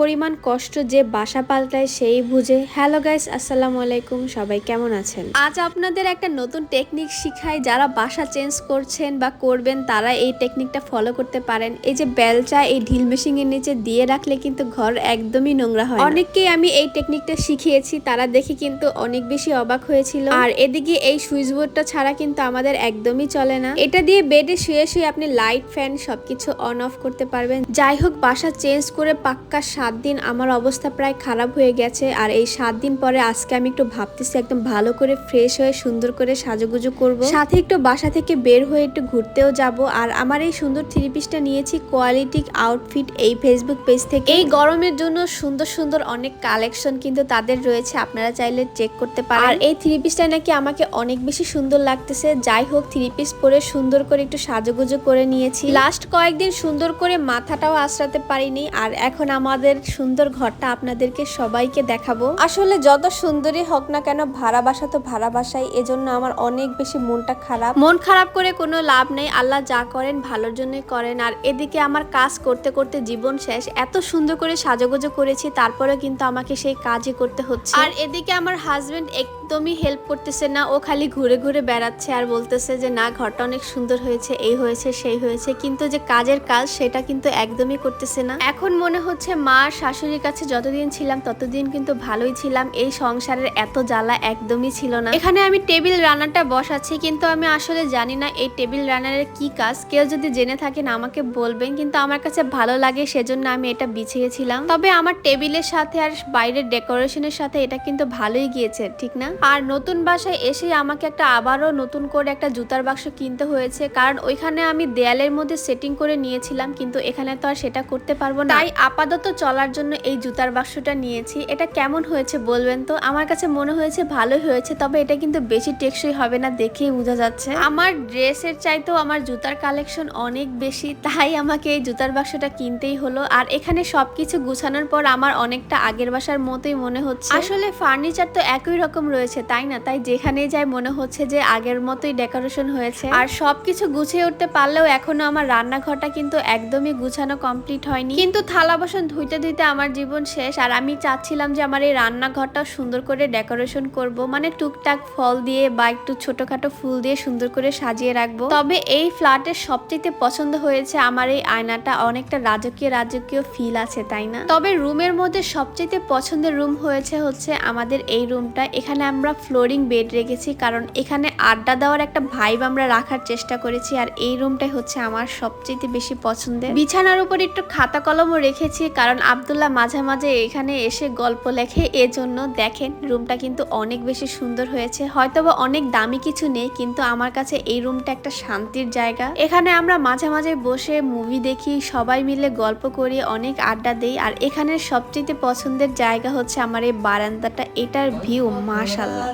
পরিমাণ কষ্ট যে বাসা পাল্টায় সেই বুঝে। হ্যালো গাইস, আসসালামু আলাইকুম, সবাই কেমন আছেন? আজ আপনাদের একটা নতুন টেকনিক শিখাই। যারা বাসা চেঞ্জ করছেন বা করবেন, তারা এই টেকনিকটা ফলো করতে পারেন। এই যে বেলচা, এই ঢিল মেশিং এর নিচে দিয়ে রাখলে কিন্তু ঘর একদমই নোংরা হয়। অনেককেই আমি এই টেকনিকটা শিখিয়েছি, তারা দেখে কিন্তু অনেক বেশি অবাক হয়েছিল। আর এদিকে এই সুইচ বোর্ডটা ছাড়া কিন্তু আমাদের একদমই চলে না। এটা দিয়ে বেডে শুয়ে শুয়ে আপনি লাইট, ফ্যান সবকিছু অন অফ করতে পারবেন। যাই হোক, বাসা চেঞ্জ করে পাক্কা সাত দিন আমার অবস্থা প্রায় খারাপ হয়ে গেছে আর এই সাত দিন পরে আজকে আমি একটু ভাবতেছি একদম ভালো করে ফ্রেশ হয়ে সুন্দর করে সাজুগুজু করব। সাথে একটু বাসা থেকে বের হয়ে একটু ঘুরতেও যাব আর আমার এই সুন্দর থ্রি পিসটা নিয়েছি কোয়ালিটি আউটফিট এই ফেসবুক পেজ থেকে। এই গরমের জন্য সুন্দর সুন্দর অনেক কালেকশন কিন্তু তাদের রয়েছে, আপনারা চাইলে চেক করতে পারেন। আর এই থ্রি পিসটা নাকি আমাকে অনেক বেশি সুন্দর লাগতেছে, যাই হোক থ্রি পিস পরে সুন্দর করে একটু সাজুগুজু করে নিয়েছি। লাস্ট কয়েকদিন সুন্দর করে মাথাটাও আশ্রাতে পারিনি আর এখন আমাদের সুন্দর ঘরটা আপনাদেরকে সবাইকে দেখাবো। আসলে যত সুন্দরী হোক না কেন ভাড়া বাসা তো ভাড়া বাসাই। এজন্য আমার অনেক বেশি মনটা খারাপ। মন খারাপ করে কোনো লাভ নেই। আল্লাহ যা করেন ভালোর জন্যই করেন। আর এদিকে আমার কাজ করতে করতে জীবন শেষ। এত সুন্দর করে সাজুগুজু করেছি তারপরে কিন্তু আমাকে সেই কাজই করতে হচ্ছে। আর এদিকে আমার হাজবেন্ড একদমই হেল্প করতেছে না। ও খালি ঘুরে ঘুরে বেড়াচ্ছে আর বলতেছে যে না ঘরটা অনেক সুন্দর হয়েছে এই হয়েছে সেই হয়েছে। কিন্তু যে কাজের কাজ সেটা কিন্তু একদমই করতেছে না। এখন মনে হচ্ছে মা শাশুড়ির কাছে যতদিন ছিলাম, ততদিন কিন্তু ভালোই ছিলাম। এই সংসারের এত জ্বালা একদমই ছিল না। এখানে আমি টেবিল রানারটা বসাচ্ছি, কিন্তু আমি আসলে জানি না এই টেবিল রানারের কি কাজ। কেউ যদি জেনে থাকেন, আমাকে বলবেন, কিন্তু আমার কাছে ভালো লাগে, সেজন্য আমি এটা বিছিয়েছিলাম তবে আমার টেবিলের সাথে আর বাইরের ডেকোরেশনের সাথে এটা কিন্তু ভালোই গিয়েছে, ঠিক না? আর নতুন বাসায় এসে আমাকে একটা আবারও নতুন করে একটা জুতার বাক্স কিনতে হয়েছে, কারণ ওইখানে আমি দেয়ালের মধ্যে সেটিং করে নিয়েছিলাম, কিন্তু এখানে তো আর সেটা করতে পারব না। তাই আপাতত চলার জন্য এই জুতার বাক্সটা নিয়েছি। এটা কেমন হয়েছে বলবেন তো? আমার কাছে মনে হয়েছে ভালোই হয়েছে, তবে এটা কিন্তু বেশি টেকসই হবে না দেখেই বোঝা যাচ্ছে। আমার ড্রেসের চাইতেও আমার জুতার কালেকশন অনেক বেশি, তাই আমাকে এই জুতার বাক্সটা কিনতেই হলো। আর এখানে সবকিছু গুছানোর পর আমার অনেকটা আগের বাসার মতোই মনে হচ্ছে। আসলে ফার্নিচার তো একই রকম রয়েছে, তাই না? তাই যেখানে যাই মনে হচ্ছে যে আগের মতোই ডেকোরেশন হয়েছে। আর সবকিছু গুছিয়ে উঠতে পারলেও এখনও আমার রান্নাঘরটা কিন্তু একদমই গুছানো কমপ্লিট হয়নি। কিন্তু থালা বাসন ধুইতে ধুইতে আমার জীবন শেষ, আর আমি চাচ্ছিলাম যে আমার এই রান্নাঘরটা সুন্দর করে ডেকোরেশন করব মানে টুকটাক ফল দিয়ে বা একটু ছোটখাটো ফুল দিয়ে সুন্দর করে সাজিয়ে রাখব। তবে এই ফ্ল্যাটের সবচেয়ে পছন্দ হয়েছে আমার এই আয়নাটা, অনেকটা রাজকীয় রাজকীয় ফিল আছে, তাই না? তবে রুমের মধ্যে সবচেয়ে পছন্দের রুম হয়েছে হচ্ছে আমাদের এই রুমটা। এখানে আমরা ফ্লোরিং বেড রেখেছি, কারণ এখানে আড্ডা দেওয়ার একটা ভাইব আমরা রাখার চেষ্টা করেছি, আর এই রুমটাই হচ্ছে আমার সবচেয়ে বেশি পছন্দের। বিছানার উপর একটু খাতা কলমও রেখেছি, কারণ আব্দুল্লাহ মাঝে মাঝে এখানে এসে গল্প লেখে, এজন্য দেখেন রুমটা কিন্তু অনেক বেশি সুন্দর হয়েছে। হয়তোবা অনেক দামি কিছু নেই, কিন্তু আমার কাছে এই রুমটা একটা শান্তির জায়গা। এখানে আমরা মাঝে মাঝে বসে মুভি দেখি, সবাই মিলে গল্প করি, অনেক আড্ডা দেই। আর এখানের সবচেয়ে পছন্দের জায়গা হচ্ছে আমার এই বারান্দাটা। এটার ভিউ মাশাল্লাহ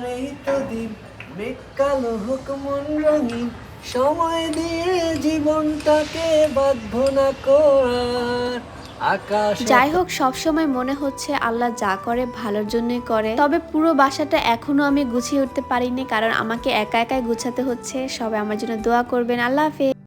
সময় দিয়ে জীবনটাকে বাধ্য না করার যাই হোক, সবসময় মনে হচ্ছে আল্লাহ যা করে, ভালোর জন্যই করে। তবে পুরো বাসাটা এখনও আমি গুছিয়ে উঠতে পারিনি, কারণ আমাকে একা একাই গুছাতে হচ্ছে। সবাই আমার জন্য দোয়া করবেন। আল্লাহ হাফেজ।